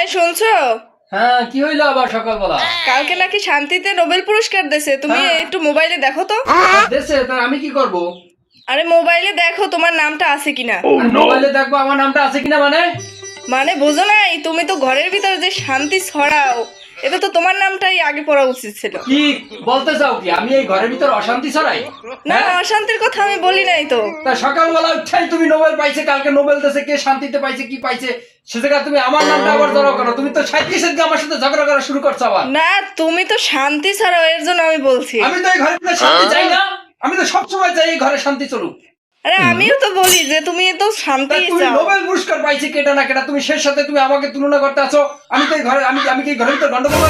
এই শুনছো? হ্যাঁ কি হইল আবার সকালবেলা? কালকে নাকি শান্তিতে নোবেল পুরস্কার দেছে। তুমি হ্যাঁ। একটু মোবাইলে দেখো তো। দেছে তার আমি কি করব? আরে মোবাইলে দেখো তোমার নামটা আছে কিনা। মোবাইলে দেখব আমার নামটা আছে কিনা মানে? মানে বোঝো নাই তুমি তো ঘরের ভিতরে যে শান্তি ছড়াও। এটা তো তোমার নামটাই আগে পড়া উচিত ছিল। কি বলতে চাও কি? আমি এই ঘরের ভিতর অশান্তি ছড়াই? না হ্যাঁ? অশান্তির কথা আমি বলি নাই তো। তা সকালবেলা উঠাই তুমি নোবেল পাইছে কালকে নোবেল দেশে কে শান্তিতে পাইছে কি পাইছে? সে জায়গায় তুমি আমার নামটা আবার জড়ো করো। তুমি তো সাঁত্রিশের দিকে আমার সাথে ঝগড়া করা শুরু করছ আবার। না তুমি তো শান্তি ছড়াও এর জন্য আমি বলছি। আমি তো এই ঘরের ভিতরে শান্তি চাই না। আমি তো সবসময় চাই এই ঘরে শান্তি চলুক। আরে আমিও তো বলি যে তুমি তো তা শান্তি তুমি নোবেল পুরস্কার পাইছে কেটা না কেটা তুমি শেষ সাথে তুমি আমাকে তুলনা করতে আছো আমি তো এই ঘরে আমি আমি কি ঘরের ভিতর গন্ডগোল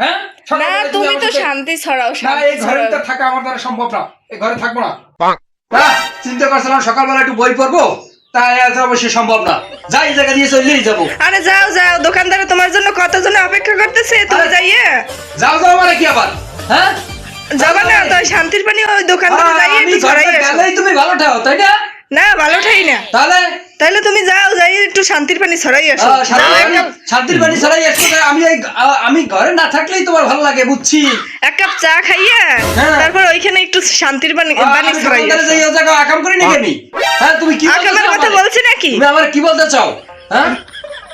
হ্যাঁ? না সকালবেলা তুমি তো শান্তি ছড়াও না এই ছড়াও। ভিতর থাকা আমার দ্বারা সম্ভব না। এই ঘরে থাকব না। না চিন্তা করছিলাম সকালবেলা একটু বই পড়ব? তাই আজ অবশ্যই সম্ভব না। যাই জায়গা দিয়ে চললেই যাব। আরে যাও যাও দোকানদারে তোমার জন্য কতজন অপেক্ষা করতেছে? তুমি যাইয়ে। যাও যাও মানে কি আবার? হ্যাঁ? যাবা না শান্তির পানি ওই আহ, যাইয়ে আমি একটু ছড়াই গেলেই তুমি ভালো ঠাও তাই না? না ভালো ঠাই না। তাহলে? তাহলে তুমি যাও যাই একটু শান্তির পানি ছড়াই আসো। শান্তির বাড়ি ছাড়াই চাই। আমি আমি ঘরে না থাকলেই তোমার ভালো লাগে বুঝছি? এক কাপ চা খাইয়া হ্যাঁ। তারপর ওইখানে একটু শান্তির পানি পানি ছড়াই আসো। যাই আকাম করি আমি হ্যাঁ তুমি কি আকামের কথা? বলছি নাকি? তুমি আমার কি বলতে চাও? হ্যাঁ?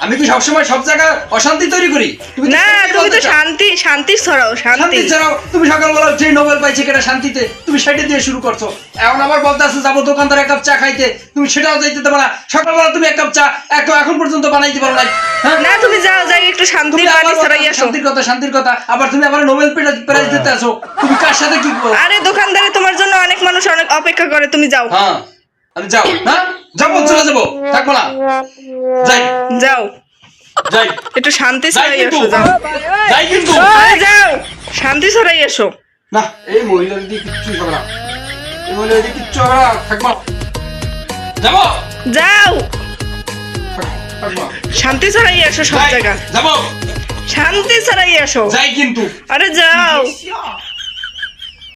আমি কি সবসময় সব জায়গায় অশান্তি তৈরি করি। না তুমি তো শান্তি শান্তি ছড়াও শান্তি। ছাড়াও তুমি সকালবেলা যে নোবেল পাইছে কেটা শান্তিতে তুমি সেটা দিয়ে শুরু করছ। এখন আবার বলতে আসছো যাব দোকানদার এক কাপ চা খাইতে। তুমি সেটাও যাইতে দেবো না। সকালবেলা তুমি এক কাপ চা এক এখন পর্যন্ত বানাইতে পারো নাই। হ্যাঁ? না তুমি যাও যাই একটু শান্তি পানি ছড়াই আসো। শান্তির কথা শান্তির কথা। আবার তুমি আবার নোবেল প্রাইজ দিতে আসো। তুমি কার সাথে কি করো আরে দোকানদারে তোমার জন্য অনেক মানুষ অনেক অপেক্ষা করে তুমি যাও। হ্যাঁ আমি যাও হ্যাঁ? যাব চলে যাব। থাকব না যাই। যাও। যাই। একটু শান্তি ছড়াই আসো যাও। যাই কিন্তু। যাও শান্তি ছড়াই আসো না এই মহিলার দিয়ে কিচ্ছু হবে না। এই মহিলার দিয়ে কিচ্ছু হবে না। থাকব যাব। যাও। শান্তি ছড়াই আসো সব জায়গা। যাব। শান্তি ছড়াই আসো যাই কিন্তু। আরে যাও।